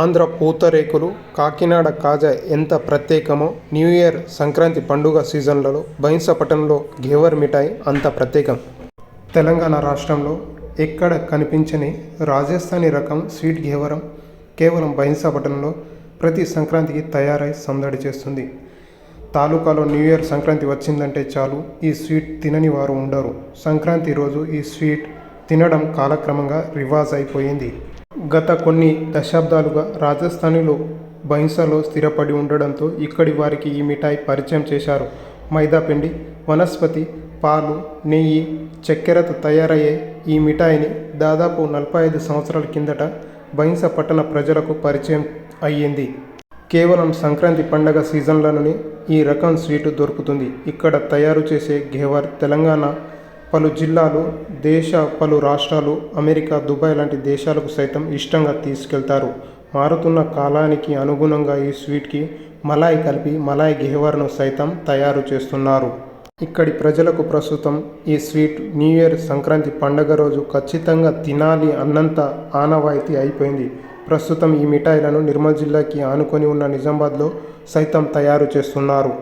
ఆంధ్ర పూతరేకులు కాకినాడ కాజా ఎంత ప్రత్యేకమో new year Sankranti పండుగ సీజన్లలో బహింసపట్నంలో ఘేవర్ మిఠాయి అంత ప్రత్యేకం. తెలంగాణ రాష్ట్రంలో ఎక్కడ కనిపించని రాజస్థానీ రకం స్వీట్ ఘేవరం కేవలం బహింసపట్నంలో ప్రతి సంక్రాంతికి తయారై సందడి చేస్తుంది. తాలూకాలో న్యూ ఇయర్ సంక్రాంతి వచ్చిందంటే చాలు ఈ స్వీట్ తినని వారు ఉండరు. సంక్రాంతి రోజు ఈ స్వీట్ తినడం కాలక్రమంగా రివాజ్ అయిపోయింది. గత కొన్ని దశాబ్దాలుగా రాజస్థానీలో బహింసలో స్థిరపడి ఉండడంతో ఇక్కడి వారికి ఈ మిఠాయి పరిచయం చేశారు. మైదాపిండి వనస్పతి పాలు నెయ్యి చక్కెరతో తయారయ్యే ఈ మిఠాయిని దాదాపు నలభై ఐదు సంవత్సరాల కిందట బహింస పట్టణ ప్రజలకు పరిచయం అయ్యింది. కేవలం సంక్రాంతి పండగ సీజన్లలోనే ఈ రకం స్వీటు దొరుకుతుంది. ఇక్కడ తయారు చేసే ఘేవర్ తెలంగాణ పలు జిల్లాలు దేశ పలు రాష్ట్రాలు అమెరికా దుబాయ్ లాంటి దేశాలకు సైతం ఇష్టంగా తీసుకెళ్తారు. మారుతున్న కాలానికి అనుగుణంగా ఈ స్వీట్కి మలాయి కలిపి మలాయి ఘేవర్ను సైతం తయారు చేస్తున్నారు. ఇక్కడి ప్రజలకు ప్రస్తుతం ఈ స్వీట్ న్యూ ఇయర్ సంక్రాంతి పండగ రోజు ఖచ్చితంగా తినాలి అన్నంత ఆనవాయితీ అయిపోయింది. ప్రస్తుతం ఈ మిఠాయిలను నిర్మల్ జిల్లాకి ఆనుకొని ఉన్న నిజామాబాద్లో సైతం తయారు చేస్తున్నారు.